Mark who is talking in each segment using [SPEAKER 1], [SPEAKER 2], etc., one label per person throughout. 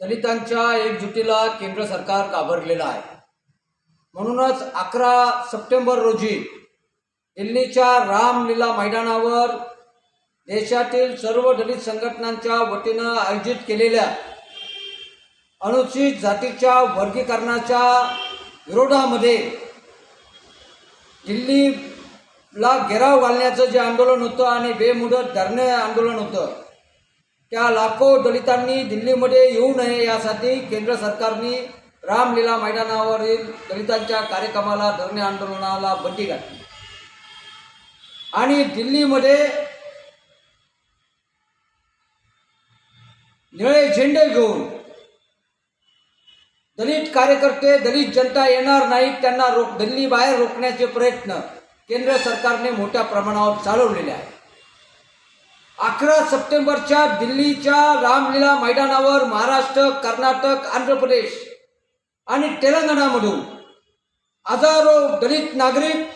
[SPEAKER 1] दलितांच्या एकजुटीला केंद्र सरकार घाबरलेलं आहे. म्हणूनच अकरा सप्टेंबर रोजी दिल्लीच्या रामलीला मैदानावर देशातील सर्व दलित संघटनांच्या वतीनं आयोजित केलेल्या अनुसूचित जातीच्या वर्गीकरणाच्या विरोधामध्ये दिल्लीला घेराव घालण्याचं जे आंदोलन होतं आणि बेमुदत धरणे आंदोलन होतं त्या लाखो दलितांनी दिल्लीमध्ये येऊ नये यासाठी केंद्र सरकारने रामलीला मैदानावरील दलितांच्या कार्यक्रमाला धरणे आंदोलनाला बंदी घातली. आणि दिल्लीमध्ये निळे झेंडे घेऊन दलित कार्यकर्ते दलित जनता येणार नाहीत त्यांना रोक दिल्ली बाहेर रोखण्याचे प्रयत्न केंद्र सरकारने मोठ्या प्रमाणावर चालवलेले आहे अकरा सप्टेंबरच्या दिल्लीच्या रामलीला मैदानावर महाराष्ट्र कर्नाटक आंध्र प्रदेश आणि तेलंगणामधून हजारो दलित नागरिक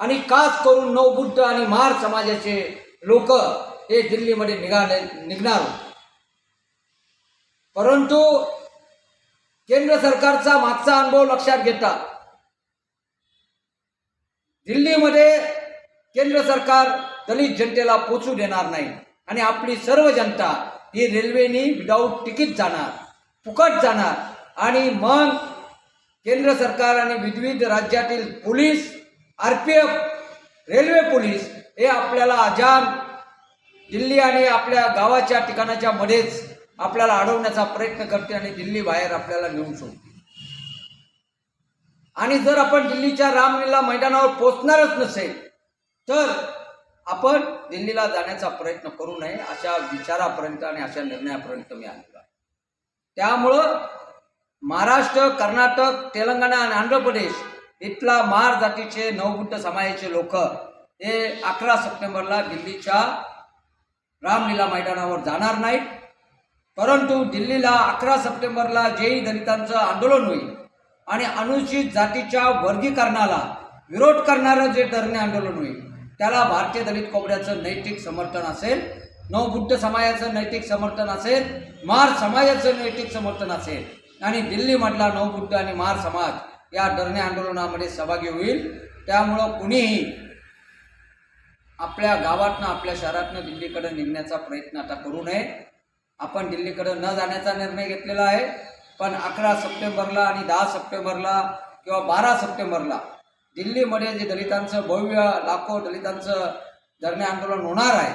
[SPEAKER 1] आणि खास करून नवबुद्ध आणि महार समाजाचे लोक हे दिल्लीमध्ये निघाले निघणार परंतु केंद्र सरकारचा मागचा अनुभव लक्षात घेता दिल्लीमध्ये केंद्र सरकार दलित जनतेला पोचू देणार नाही. आणि आपली सर्व जनता ही रेल्वेनी विदाऊट तिकीट जाणार फुकट जाणार. आणि मग केंद्र सरकार आणि विविध राज्यातील police R P F railway police हे आपल्याला अजान दिल्ली आणि आपल्या गावाच्या ठिकाणाच्या मध्येच आपल्याला अडवण्याचा प्रयत्न करते आणि दिल्ली बाहेर आपल्याला नेऊन सोडते आणि जर आपण दिल्लीच्या रामलीला मैदानावर पोचणारच नसेल तर आपण दिल्लीला जाण्याचा प्रयत्न करू नये अशा विचारापर्यंत आणि अशा निर्णयापर्यंत मी आलेलो आहे. त्यामुळं महाराष्ट्र कर्नाटक तेलंगणा आणि आंध्र प्रदेश इथला महार जातीचे नवबुद्ध समाजाचे लोक हे अकरा सप्टेंबरला दिल्लीच्या रामलीला मैदानावर जाणार नाहीत. परंतु दिल्लीला अकरा सप्टेंबरला जेही दलितांचं आंदोलन होईल आणि अनुसूचित जातीच्या वर्गीकरणाला विरोध करणारं जे धरणे आंदोलन होईल त्याला भारतीय दलित कोपऱ्याचं नैतिक समर्थन असेल नवबुद्ध समाजाचं नैतिक समर्थन असेल महार समाजाचं नैतिक समर्थन असेल आणि दिल्लीमधला नवबुद्ध आणि महार समाज या धरणे आंदोलनामध्ये सहभागी होईल. त्यामुळं कुणीही आपल्या गावातनं आपल्या शहरातनं दिल्लीकडे निघण्याचा प्रयत्न आता करू नये. आपण दिल्लीकडे न जाण्याचा निर्णय घेतलेला आहे. पण अकरा सप्टेंबरला आणि दहा सप्टेंबरला किंवा बारा सप्टेंबरला दिल्लीमध्ये जे दलितांचं भव्य लाखो दलितांचं धरणे आंदोलन होणार आहे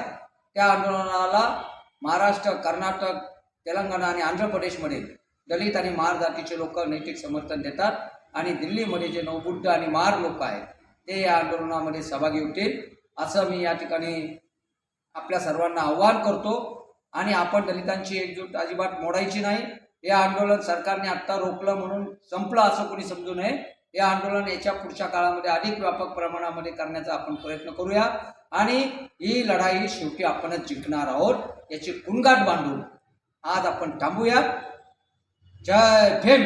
[SPEAKER 1] त्या आंदोलनाला महाराष्ट्र कर्नाटक तेलंगणा आणि आंध्र प्रदेशमध्ये दलित आणि महार जातीचे लोक नैतिक समर्थन देतात आणि दिल्लीमध्ये जे नवबुद्ध आणि महार लोक आहेत ते या आंदोलनामध्ये सहभागी होतील असं मी या ठिकाणी आपल्या सर्वांना आव्हान करतो. आणि आपण दलितांची एकजूट अजिबात मोडायची नाही. हे आंदोलन सरकारने आत्ता रोखलं म्हणून संपलं असं कोणी समजू नये. हे आंदोलन याच्या पुढच्या काळामध्ये अधिक व्यापक प्रमाणामध्ये करण्याचा आपण प्रयत्न करूया. आणि ही लढाई शेवटी आपणच जिंकणार आहोत याची कुणगाट बांधून आज आपण थांबूया. जय भीम!